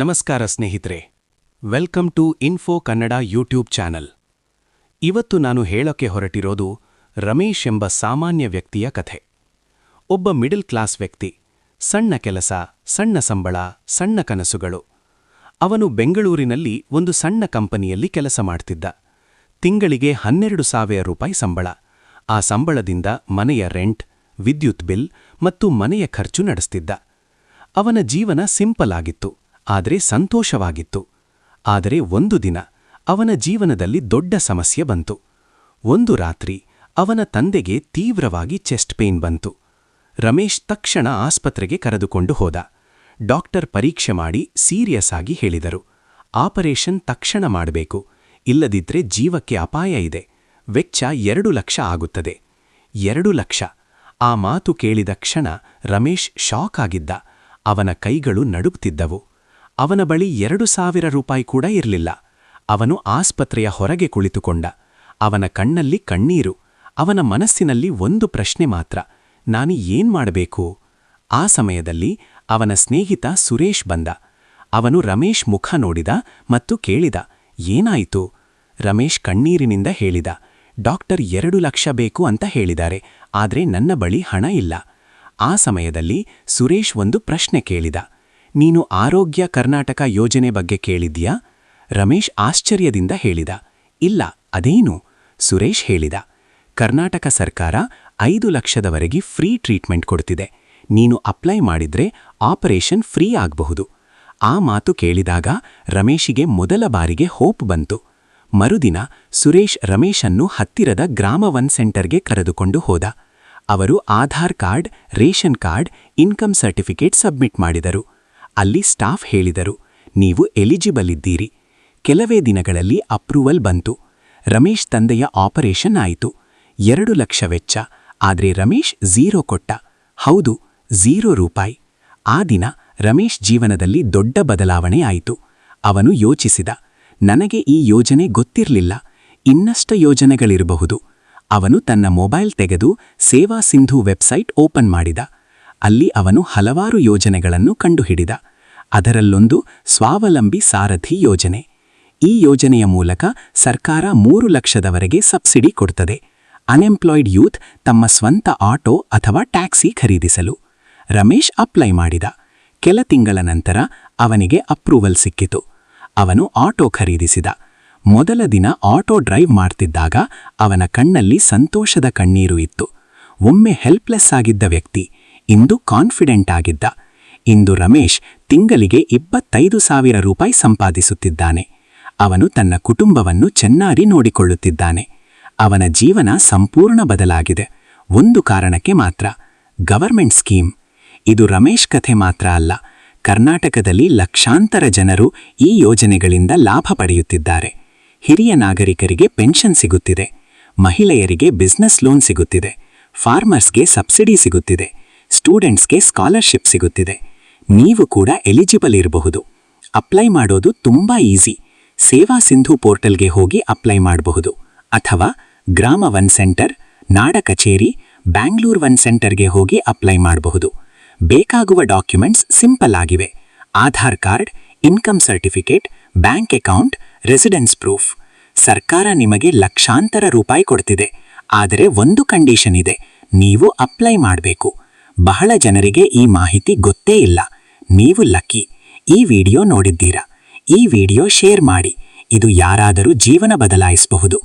ನಮಸ್ಕಾರ ಸ್ನೇಹಿತರೆ. Welcome to info Kannada YouTube channel ಇವತ್ತು ನಾನು ಹೇಳೋಕೆ ಹೊರಟಿರೋದು ರಮೇಶ್ ಎಂಬ ಸಾಮಾನ್ಯ ವ್ಯಕ್ತಿಯ ಕಥೆ. ಒಬ್ಬ ಮಿಡಲ್ ಕ್ಲಾಸ್ ವ್ಯಕ್ತಿ, ಸಣ್ಣ ಕೆಲಸ, ಸಣ್ಣ ಸಂಬಳ, ಸಣ್ಣ ಕನಸುಗಳು. ಅವನು ಬೆಂಗಳೂರಿನಲ್ಲಿ ಒಂದು ಸಣ್ಣ ಕಂಪನಿಯಲ್ಲಿ ಕೆಲಸ ಮಾಡ್ತಿದ್ದ. ತಿಂಗಳಿಗೆ ಹನ್ನೆರಡು ಸಾವಿರ ರೂಪಾಯಿ ಸಂಬಳ. ಆ ಸಂಬಳದಿಂದ ಮನೆಯ ರೆಂಟ್ ವಿದ್ಯುತ್ ಬಿಲ್ ಮತ್ತು ಮನೆಯ ಖರ್ಚು ನಡೆಸ್ತಿದ್ದ. ಅವನ ಜೀವನ ಸಿಂಪಲ್ ಆಗಿತ್ತು. ಆದರೆ ಸಂತೋಷವಾಗಿತ್ತು. ಆದರೆ ಒಂದು ದಿನ ಅವನ ಜೀವನದಲ್ಲಿ ದೊಡ್ಡ ಸಮಸ್ಯೆ ಬಂತು. ಒಂದು ರಾತ್ರಿ ಅವನ ತಂದೆಗೆ ತೀವ್ರವಾಗಿ ಚೆಸ್ಟ್ ಪೇನ್ ಬಂತು. ರಮೇಶ್ ತಕ್ಷಣ ಆಸ್ಪತ್ರೆಗೆ ಕರೆದುಕೊಂಡು ಹೋದ. ಡಾಕ್ಟರ್ ಪರೀಕ್ಷೆ ಮಾಡಿ ಸೀರಿಯಸ್ ಆಗಿ ಹೇಳಿದರು. ಆಪರೇಷನ್ ತಕ್ಷಣ ಮಾಡಬೇಕು. ಇಲ್ಲದಿದ್ರೆ ಜೀವಕ್ಕೆ ಅಪಾಯ ಇದೆ. ವೆಚ್ಚ ಎರಡು ಲಕ್ಷ ಆಗುತ್ತದೆ. ಎರಡು ಲಕ್ಷ. ಆ ಮಾತು ಕೇಳಿದ ಕ್ಷಣ ರಮೇಶ್ ಶಾಕ್ ಆಗಿದ್ದ. ಅವನ ಕೈಗಳು ನಡುಗ್ತಿದ್ದವು. ಅವನ ಬಳಿ ಎರಡು ಸಾವಿರ ರೂಪಾಯಿ ಕೂಡ ಇರಲಿಲ್ಲ. ಅವನು ಆಸ್ಪತ್ರೆಯ ಹೊರಗೆ ಕುಳಿತುಕೊಂಡ. ಅವನ ಕಣ್ಣಲ್ಲಿ ಕಣ್ಣೀರು, ಅವನ ಮನಸ್ಸಿನಲ್ಲಿ ಒಂದು ಪ್ರಶ್ನೆ ಮಾತ್ರ, ನಾನು ಏನ್ ಮಾಡಬೇಕು? ಆ ಸಮಯದಲ್ಲಿ ಅವನ ಸ್ನೇಹಿತ ಸುರೇಶ್ ಬಂದ. ಅವನು ರಮೇಶ್ ಮುಖ ನೋಡಿದ ಮತ್ತು ಕೇಳಿದ, ಏನಾಯಿತು? ರಮೇಶ್ ಕಣ್ಣೀರಿನಿಂದ ಹೇಳಿದ, ಡಾಕ್ಟರ್ ಎರಡು ಲಕ್ಷ ಬೇಕು ಅಂತ ಹೇಳಿದ್ದಾರೆ, ಆದರೆ ನನ್ನ ಬಳಿ ಹಣ ಇಲ್ಲ. ಆ ಸಮಯದಲ್ಲಿ ಸುರೇಶ್ ಒಂದು ಪ್ರಶ್ನೆ ಕೇಳಿದ. ನೀನು ಆರೋಗ್ಯ ಕರ್ನಾಟಕ ಯೋಜನೆ ಬಗ್ಗೆ ಕೇಳಿದ್ಯಾ ರಮೇಶ್ ಆಶ್ಚರ್ಯದಿಂದ ಹೇಳಿದ. ಇಲ್ಲ, ಅದೇನು? ಸುರೇಶ್ ಹೇಳಿದ. ಕರ್ನಾಟಕ ಸರ್ಕಾರ ಐದು ಲಕ್ಷದವರೆಗೆ ಫ್ರೀ ಟ್ರೀಟ್ಮೆಂಟ್ ಕೊಡ್ತಿದೆ. ನೀನು ಅಪ್ಲೈ ಮಾಡಿದ್ರೆ ಆಪರೇಷನ್ ಫ್ರೀ ಆಗಬಹುದು. ಆ ಮಾತು ಕೇಳಿದಾಗ ರಮೇಶಿಗೆ ಮೊದಲ ಬಾರಿಗೆ ಹೋಪ್ ಬಂತು. ಮರುದಿನ ಸುರೇಶ್ ರಮೇಶನ್ನು ಹತ್ತಿರದ ಗ್ರಾಮ ಒನ್ ಸೆಂಟರ್ಗೆ ಕರೆದುಕೊಂಡು ಹೋದ. ಅವರು Aadhaar card, ration card, income certificate submit ಮಾಡಿದರು. ಅಲ್ಲಿ ಸ್ಟಾಫ್ ಹೇಳಿದರು, ನೀವು ಎಲಿಜಿಬಲ್ ಇದ್ದೀರಿ. ಕೆಲವೇ ದಿನಗಳಲ್ಲಿ ಅಪ್ರೂವಲ್ ಬಂತು. ರಮೇಶ್ ತಂದೆಯ ಆಪರೇಷನ್ ಆಯಿತು. ಎರಡು ಲಕ್ಷ ವೆಚ್ಚ, ಆದ್ರೆ ರಮೇಶ್ ಝೀರೋ ಕೊಟ್ಟ. ಹೌದು, ಝೀರೋ ರೂಪಾಯಿ. ಆ ದಿನ ರಮೇಶ್ ಜೀವನದಲ್ಲಿ ದೊಡ್ಡ ಬದಲಾವಣೆ ಆಯಿತು. ಅವನು ಯೋಚಿಸಿದ, ನನಗೆ ಈ ಯೋಜನೆ ಗೊತ್ತಿರಲಿಲ್ಲ. ಇನ್ನಷ್ಟ ಯೋಜನೆಗಳಿರಬಹುದು. ಅವನು ತನ್ನ ಮೊಬೈಲ್ ತೆಗೆದು ಸೇವಾ ಸಿಂಧು ವೆಬ್ಸೈಟ್ ಓಪನ್ ಮಾಡಿದ. ಅಲ್ಲಿ ಅವನು ಹಲವಾರು ಯೋಜನೆಗಳನ್ನು ಕಂಡುಹಿಡಿದ. ಅದರಲ್ಲೊಂದು ಸ್ವಾವಲಂಬಿ ಸಾರಥಿ ಯೋಜನೆ. ಈ ಯೋಜನೆಯ ಮೂಲಕ ಸರ್ಕಾರ ಮೂರು ಲಕ್ಷದವರೆಗೆ ಸಬ್ಸಿಡಿ ಕೊಡ್ತದೆ. ಅನ್ಎಂಪ್ಲಾಯ್ಡ್ ಯೂತ್ ತಮ್ಮ ಸ್ವಂತ ಆಟೋ ಅಥವಾ ಟ್ಯಾಕ್ಸಿ ಖರೀದಿಸಲು. ರಮೇಶ್ ಅಪ್ಲೈ ಮಾಡಿದ. ಕೆಲ ತಿಂಗಳ ನಂತರ ಅವನಿಗೆ ಅಪ್ರೂವಲ್ ಸಿಕ್ಕಿತು. ಅವನು ಆಟೋ ಖರೀದಿಸಿದ. ಮೊದಲ ದಿನ ಆಟೋ ಡ್ರೈವ್ ಮಾಡ್ತಿದ್ದಾಗ ಅವನ ಕಣ್ಣಲ್ಲಿ ಸಂತೋಷದ ಕಣ್ಣೀರು ಇತ್ತು. ಒಮ್ಮೆ ಹೆಲ್ಪ್ಲೆಸ್ ಆಗಿದ್ದ ವ್ಯಕ್ತಿ ಇಂದು ಕಾನ್ಫಿಡೆಂಟ್ ಆಗಿದ್ದ. ಇಂದು ರಮೇಶ್ ತಿಂಗಳಿಗೆ ಇಪ್ಪತ್ತೈದು ಸಾವಿರ ರೂಪಾಯಿ ಸಂಪಾದಿಸುತ್ತಿದ್ದಾನೆ. ಅವನು ತನ್ನ ಕುಟುಂಬವನ್ನು ಚೆನ್ನಾಗಿ ನೋಡಿಕೊಳ್ಳುತ್ತಿದ್ದಾನೆ. ಅವನ ಜೀವನ ಸಂಪೂರ್ಣ ಬದಲಾಗಿದೆ. ಒಂದು ಕಾರಣಕ್ಕೆ ಮಾತ್ರ ಗವರ್ಮೆಂಟ್ ಸ್ಕೀಮ್ ಇದು ರಮೇಶ್ ಕಥೆ ಮಾತ್ರ ಅಲ್ಲ, ಕರ್ನಾಟಕದಲ್ಲಿ ಲಕ್ಷಾಂತರ ಜನರು ಈ ಯೋಜನೆಗಳಿಂದ ಲಾಭ ಪಡೆಯುತ್ತಿದ್ದಾರೆ. ಹಿರಿಯ ನಾಗರಿಕರಿಗೆ ಪೆನ್ಷನ್ ಸಿಗುತ್ತಿದೆ. ಮಹಿಳೆಯರಿಗೆ ಬಿಸ್ನೆಸ್ ಲೋನ್ ಸಿಗುತ್ತಿದೆ. ಫಾರ್ಮರ್ಸ್ಗೆ ಸಬ್ಸಿಡಿ ಸಿಗುತ್ತಿದೆ. ಸ್ಟೂಡೆಂಟ್ಸ್ಗೆ ಸ್ಕಾಲರ್ಶಿಪ್ ಸಿಗುತ್ತಿದೆ. ನೀವು ಕೂಡ ಎಲಿಜಿಬಲ್ ಇರಬಹುದು. ಅಪ್ಲೈ ಮಾಡೋದು ತುಂಬಾ ಈಸಿ. ಸೇವಾ ಸಿಂಧು ಪೋರ್ಟಲ್ಗೆ ಹೋಗಿ ಅಪ್ಲೈ ಮಾಡಬಹುದು. ಅಥವಾ ಗ್ರಾಮ ಒನ್ ಸೆಂಟರ್, ನಾಡ ಕಚೇರಿ, ಬ್ಯಾಂಗ್ಳೂರ್ ಒನ್ ಸೆಂಟರ್ಗೆ ಹೋಗಿ ಅಪ್ಲೈ ಮಾಡಬಹುದು. ಬೇಕಾಗುವ ಡಾಕ್ಯುಮೆಂಟ್ಸ್ ಸಿಂಪಲ್ ಆಗಿವೆ. Aadhaar card, income certificate, bank account, residence proof. ಸರ್ಕಾರ ನಿಮಗೆ ಲಕ್ಷಾಂತರ ರೂಪಾಯಿ ಕೊಡ್ತಿದೆ. ಆದರೆ ಒಂದು ಕಂಡೀಷನ್ ಇದೆ. ನೀವು ಅಪ್ಲೈ ಮಾಡಬೇಕು. ಬಹಳ ಜನರಿಗೆ ಈ ಮಾಹಿತಿ ಗೊತ್ತೇ ಇಲ್ಲ. ನೀವು ಲಕ್ಕಿ. ಈ ವಿಡಿಯೋ ನೋಡಿದ್ದೀರಾ? ಈ ವಿಡಿಯೋ ಶೇರ್ ಮಾಡಿ. ಇದು ಯಾರಾದರೂ ಜೀವನ ಬದಲಾಯಿಸಬಹುದು.